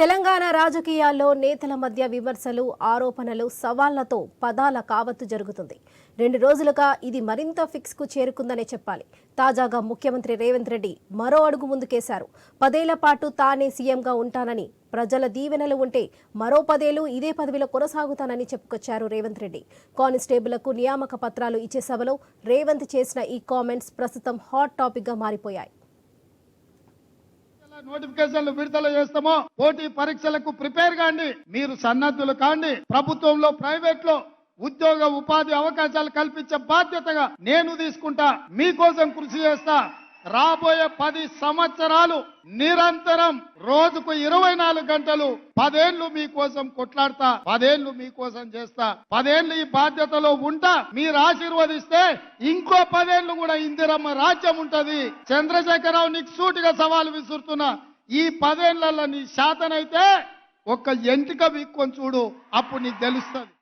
తెలంగాణ రాజకీయాల్లో నేతల మధ్య విమర్శలు ఆరోపణలు సవాళ్ళతో పదాల కావత్తు జరుగుతుంది. రెండు రోజులుగా ఇది మరింత ఫిక్స్కు చేరుకుందనే చెప్పాలి. తాజాగా ముఖ్యమంత్రి రేవంత్ రెడ్డి మరో అడుగు ముందుకేశారు. పదేళ్ళ పాటు తానే సీఎంగా ఉంటానని ప్రజల దీవెనలు ఉంటే మరో పదేళ్ళు ఇదే పదవిలో కొనసాగుతానని చెప్పుకొచ్చారు రేవంత్ రెడ్డి. కానిస్టేబుళ్ళకు నియామక పత్రాలు ఇచ్చే సభలో రేవంత్ చేసిన ఈ కామెంట్స్ ప్రస్తుతం హాట్ టాపిక్గా మారిపోయాయి. నోటిఫికేషన్లు విడుదల చేస్తామో పోటీ పరీక్షలకు ప్రిపేర్ కాండి మీరు సన్నద్ధులు కాండి. ప్రభుత్వంలో ప్రైవేట్లో ఉద్యోగ ఉపాధి అవకాశాలు కల్పించే బాధ్యతగా నేను తీసుకుంటా మీకోసం కృషి చేస్తా. రాబోయే పది సంవత్సరాలు నిరంతరం రోజుకు ఇరవై నాలుగు గంటలు పదేళ్ళు మీకోసం కొట్లాడతా పదేళ్ళు మీకోసం చేస్తా. పదేళ్ళు ఈ బాధ్యతలో ఉంటా మీరు ఆశీర్వదిస్తే ఇంకో పదేళ్ళు కూడా ఇందిరమ్మ రాజ్యం ఉంటది. చంద్రశేఖరరావు నీకు సూటిగా సవాలు విసురుతున్నా. ఈ పదేళ్ళలో నీ శాతనైతే ఒక్క ఎంటిక వీక్కొని చూడు అప్పుడు నీకు తెలుస్తుంది.